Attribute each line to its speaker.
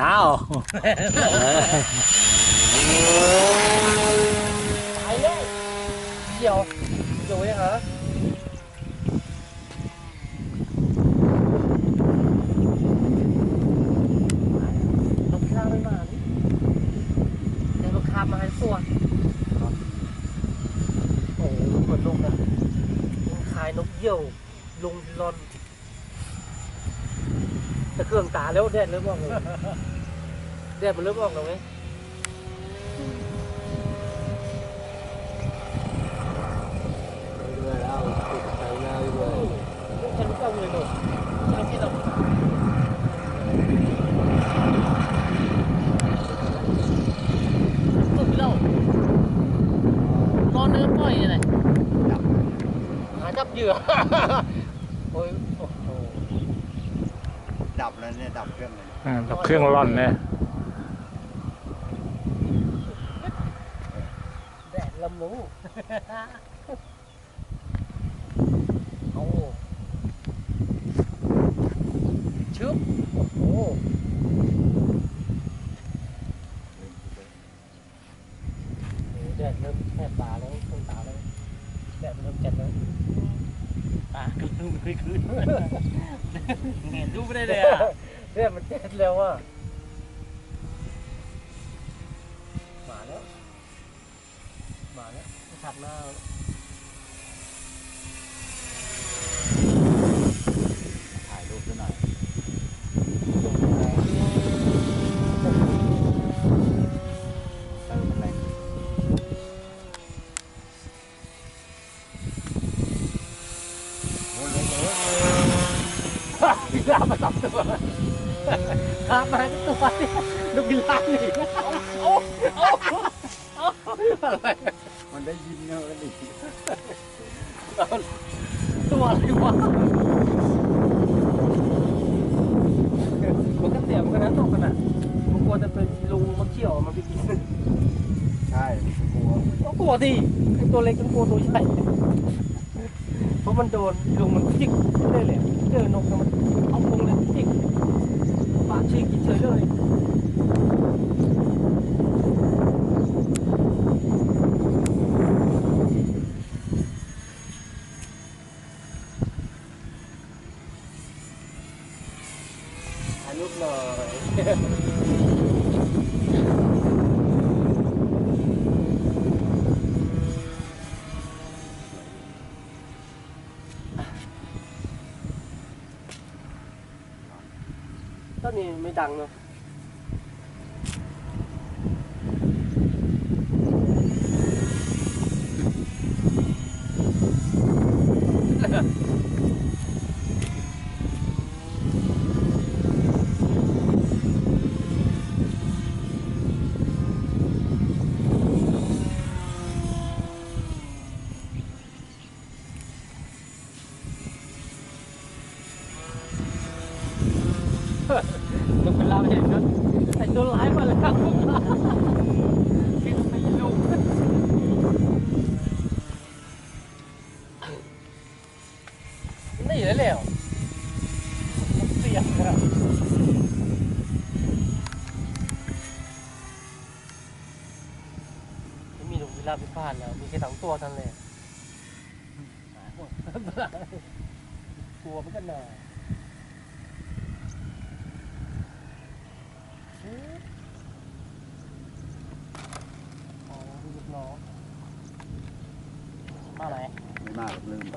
Speaker 1: เอา
Speaker 2: ไปเลยเดี๋ยวเดี๋ยวไว้ฮะนกข้าไม่มานี่เดี๋ยวนกข้ามาให้ตัวโอ้โหเหมือนนกอะมันขายนกเหยี่ยวลุงลอน แต่เครื่องตาแล้วแดดเริ่มออกเลยแดดมันเริ่มออกแล้วไหม
Speaker 1: ด้วยแล้วติดใจหน้าด้วย
Speaker 2: ฉันรู้จักเลยหนูฉันที่เรา
Speaker 3: สุดแล้วนอนเนื้อปล่อยอะไร
Speaker 2: หาจับเหยื่อ โอ้ยโอ้โห
Speaker 4: ดับแล้วเนี่ยดับเครื่องเลย
Speaker 1: อ่าดับเครื่องร่อนเนี่ย
Speaker 2: แดดลำนูเอาชึบโอ้โหโอ้แดดเริ่มแสบตาแล้วต้นตาแล้วแดดมันเริ่มจัดแล้ว
Speaker 3: ตาขึ้นขึ้นขึ้นเห็น ดูไม่ได้เลยอะ
Speaker 2: แดดมันเจัดแล้วอะมาแล้วมาแล้วชัดหน้า
Speaker 4: ถ่ายรูปซะหน่อยเออมันแรง
Speaker 2: พิ ลามาสองตัวพามาทุกตัวเนี่ยลูกพิลาหนีโอ้โอ้โอ้อะไร
Speaker 4: มันได้ยินเนอะนดิ
Speaker 2: ตัวอะไรวะมันก็เสียมกันนะตกกันอะมันกลัวจะเป็นลุงมันเขี่ยวมันไปกิน
Speaker 4: ใช่กลัว
Speaker 2: ก็กลัวดิไอตัวเล็กมันกลัวตัวใหญ่ ราะมันโดนลุงมันจิกเลยเลยเจอนกมันเอาพุงเลยจิกปากฉีกกินเฉยเลย ถ่ายรูปหน่อย ต้นนี้ไม่ดังเนาะ กเป็นลาเห็นนะไอตัวร้ายมาแล้วที่ทำไมลูกนี่แล้วแล้วเสียงอะไม่มีนกพิราบพิพานแล้ว มีแค่สองตัวทั้นเลยหาหมดกลัวเหมือนกันก็หน่
Speaker 4: อก ลืมไป